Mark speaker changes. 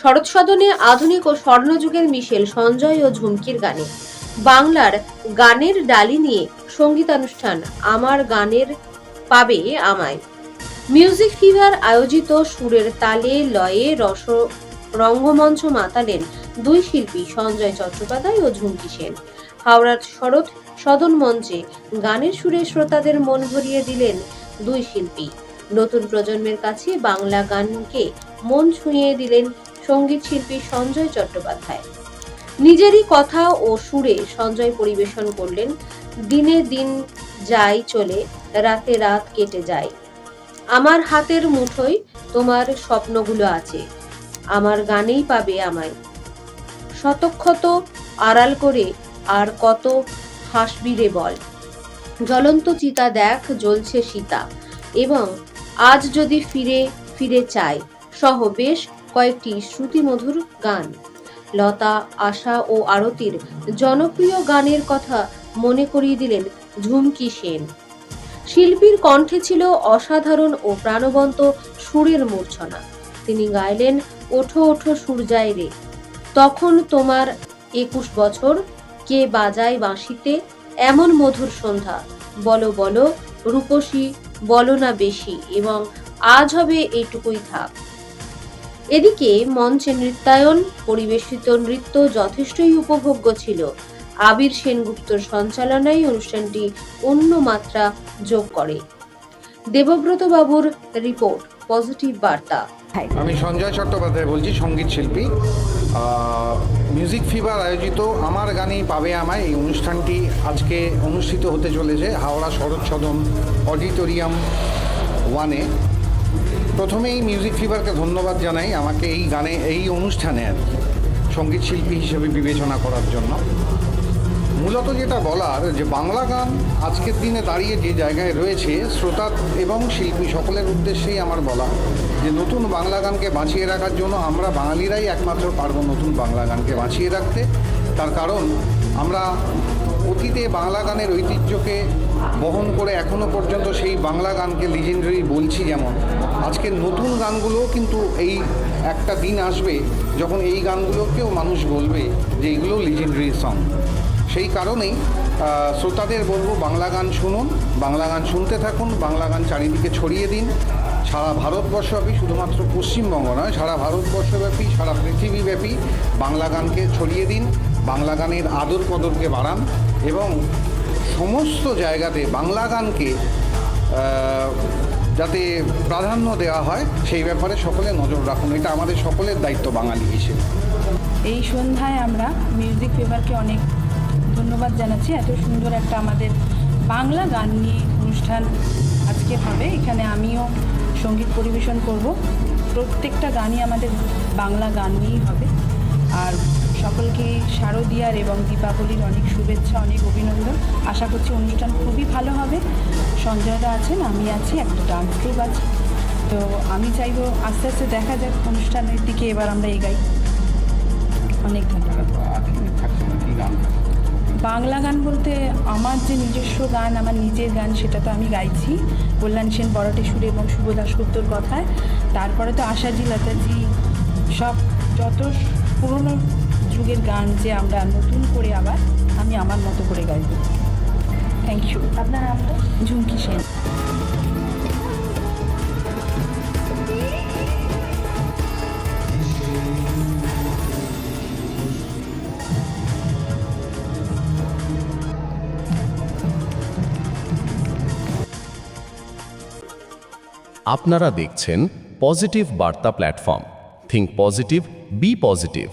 Speaker 1: শরৎসদনে আধুনিক ও স্বর্ণযুগের মিশেল সঞ্জয় ও ঝুমকির গানে। বাংলার গানের ডালি নিয়ে সঙ্গীতানুষ্ঠান আমার গানের পাবে আমায়। মিউজিক ফিভার আয়োজিত সুরের তালে লয়ে রস রঙ্গমঞ্চ মাতালেন দুই শিল্পী সঞ্জয় চট্টোপাধ্যায় ও ঝুমকি সেন। হাওড়ার শরৎ সদন মঞ্চে গানের সুরে শ্রোতাদের মন ভরিয়ে দিলেন দুই শিল্পী। নতুন প্রজন্মের কাছে বাংলা গানকে মন ছুঁয়ে দিলেন সংগীত শিল্পী সঞ্জয় চট্টোপাধ্যায়। নিজেরই কথা ও সুরে সঞ্জয় পরিবেশন করলেন, দিনে দিন যায় চলে, রাতে রাত কেটে যায়। আমার হাতের মুঠোয় তোমার স্বপ্নগুলো আছে, আমার গানেই পাবে আমায়। শতক্ষত আড়াল করে আর কত হাসবি রে বল। জ্বলন্ত চিতা দেখ জ্বলছে সীতা, এবং আজ যদি ফিরে ফিরে চাই, সহ বেশ কয়েকটি শ্রুতিমধুর গান। লতা, আশা ও আরতির জনপ্রিয় গানের কথা মনে করিয়ে দিলেন ঝুমকি সেন। শিল্পীর কণ্ঠে ছিল অসাধারণ ও প্রাণবন্ত সুরের মূর্ছনা। তিনি গাইলেন, ওঠো ওঠো সূর্যায় রে। তখন তোমার একুশ বছর, কে বাজায় বাঁশিতে? এমন মধুর সন্ধ্যা। বলো বলো, রূপসী, বলো না বেশি এবং আজ হবে এইটুকুই থাক। এদিকে মঞ্চে নৃত্যায়ন, পরিবেশিত নৃত্য যথেষ্টই উপভোগ্য ছিল। আবির সেনগুপ্তর সঞ্চালনায় অনুষ্ঠানটি অন্য মাত্রা যোগ করে। দেবব্রত বাবুর রিপোর্ট, পজিটিভ বার্তা।
Speaker 2: আমি সঞ্জয় চট্টোপাধ্যায় বলছি, সংগীত শিল্পী। মিউজিক ফিভার আয়োজিত আমার গানেই পাবে আমায়। এই অনুষ্ঠানটি আজকে অনুষ্ঠিত হতে চলেছে হাওড়া শরৎ সদন অডিটোরিয়াম ওয়ানে। প্রথমেই মিউজিক ফিভারকে ধন্যবাদ জানাই আমাকে এই গানে, এই অনুষ্ঠানে আর সংগীত শিল্পী হিসেবে বিবেচনা করার জন্য। মূলত যেটা বলার, যে বাংলা গান আজকের দিনে দাঁড়িয়ে যে জায়গায় রয়েছে, শ্রোতা এবং শিল্পী সকলের উদ্দেশ্যেই আমার বলা, যে নতুন বাংলা গানকে বাঁচিয়ে রাখার জন্য আমরা বাঙালিরাই একমাত্র পারব নতুন বাংলা গানকে বাঁচিয়ে রাখতে। তার কারণ, আমরা অতীতে বাংলা গানের ঐতিহ্যকে বহন করে এখনও পর্যন্ত সেই বাংলা গানকে লিজেন্ডারি বলছি যেমন। আজকের নতুন গানগুলোও কিন্তু এই একটা দিন আসবে যখন এই গানগুলোকেও মানুষ বলবে যে এগুলো লিজেন্ডারি সং সেই কারণেই শ্রোতাদের বলব বাংলা গান শুনুন, বাংলা গান শুনতে থাকুন, বাংলা গান চারিদিকে ছড়িয়ে দিন। সারা ভারতবর্ষব্যাপী শুধুমাত্র পশ্চিমবঙ্গ নয়, সারা ভারতবর্ষব্যাপী সারা পৃথিবীব্যাপী বাংলা গানকে ছড়িয়ে দিন, বাংলা গানের আদর কদরকে বাড়ান এবং সমস্ত জায়গাতে বাংলা গানকে যাতে প্রাধান্য দেওয়া হয়, সেই ব্যাপারে সকলে নজর রাখুন। এটা আমাদের সকলের দায়িত্ব বাঙালি হিসেবে।
Speaker 3: এই সন্ধ্যায় আমরা মিউজিক পেপারকে অনেক ধন্যবাদ জানাচ্ছি। এত সুন্দর একটা আমাদের বাংলা গান নিয়ে অনুষ্ঠান আজকে হবে। এখানে আমিও সংগীত পরিবেশন করব। প্রত্যেকটা গানই আমাদের বাংলা গান নিয়েই হবে। আর সকলকে শারদীয়ার এবং দীপাবলির অনেক শুভেচ্ছা, অনেক অভিনন্দন। আশা করছি অনুষ্ঠান খুবই ভালো হবে। সঞ্জয়দা আছেন, আমি আছি, একটা ডান্স গ্রুপ আছে। তো আমি চাইব আস্তে আস্তে দেখা যাক অনুষ্ঠানের দিকে এবার আমরা এগাই। অনেক ধন্যবাদ। বাংলা গান বলতে আমার যে নিজস্ব গান, আমার নিজের গান, সেটা তো আমি গাইছি। কল্যাণ সেন সুরে এবং শুভ দাশগুপ্তর কথায়। তারপরে তো আশাজি, লতাজি, সব যত পুরনো যুগের গান যে আমরা নতুন করে আবার আমি আমার মতো করে গাইব। থ্যাংক ইউ আপনার নামটা? ঝুমকি সেন।
Speaker 4: আপনারা দেখছেন positive Barta platform think positive be positive